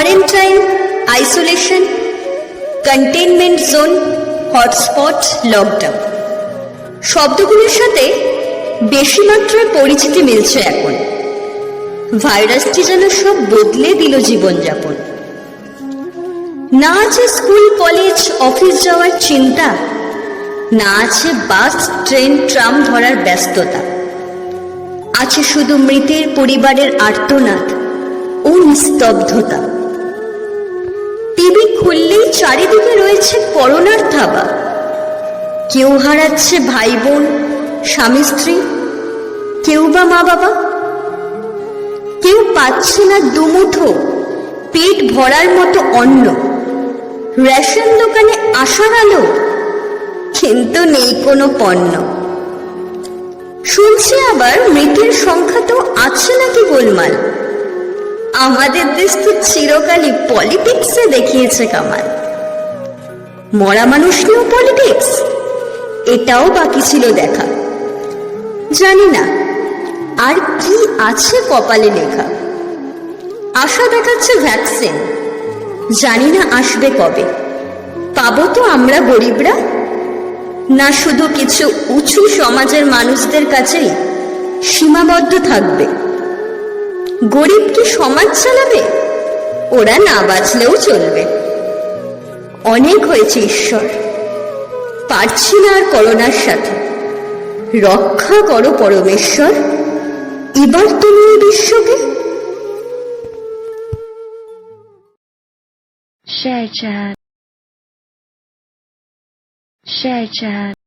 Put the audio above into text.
Quarantine isolation containment zone hotspot lockdown শব্দগুলোর সাথে বেশি মাত্রায় পরিচিতি মিলছে এখন। ভাইরাসটি যেন সব বদলে দিল জীবনযাপন। না আছে স্কুল, কলেজ, অফিস যাওয়ার চিন্তা। না আছে বাস, ট্রেন, ট্রাম ধরার ব্যস্ততা। আছে শুধু মৃতের পরিবারের আর্তনাদ ও নিস্তব্ধতা। টিভি খুললেই চারিদিকে রয়েছে করোনার থাবা। কেউ হারাচ্ছে ভাই বোন স্বামী, স্ত্রী, কেউ বা মা বাবা কেউ পাচ্ছে না দুমুঠো, পেট ভরার মতো অন্ন। রেশন দোকানে আসার আলো, কিন্তু নেই কোনো পণ্য। শুনছি আবার মৃতের সংখ্যা তো আছে নাকি গোলমাল? আমাদের দেশ তো চিরকালই পলিটিক্সে দেখিয়েছে কামাল। মরা মানুষ নিয়েও পলিটিক্স এটাও বাকি ছিল দেখা। জানি না, আর কি আছে কপালে লেখা। আশা দেখাচ্ছে ভ্যাকসিন জানি না আসবে কবে। পাবো তো আমরা গরিবরা? না শুধু কিছু উঁচু সমাজের মানুষদের কাছেই সীমাবদ্ধ থাকবে। গরিব কি সমাজ চালাবে? ওরা না বাঁচলেও চলবে। অনেক হয়েছে ঈশ্বর। পারছি না আর করোনার সাথে। রক্ষা করো পরমেশ্বর। এবার তুমি বিশ্বকে. Share chat.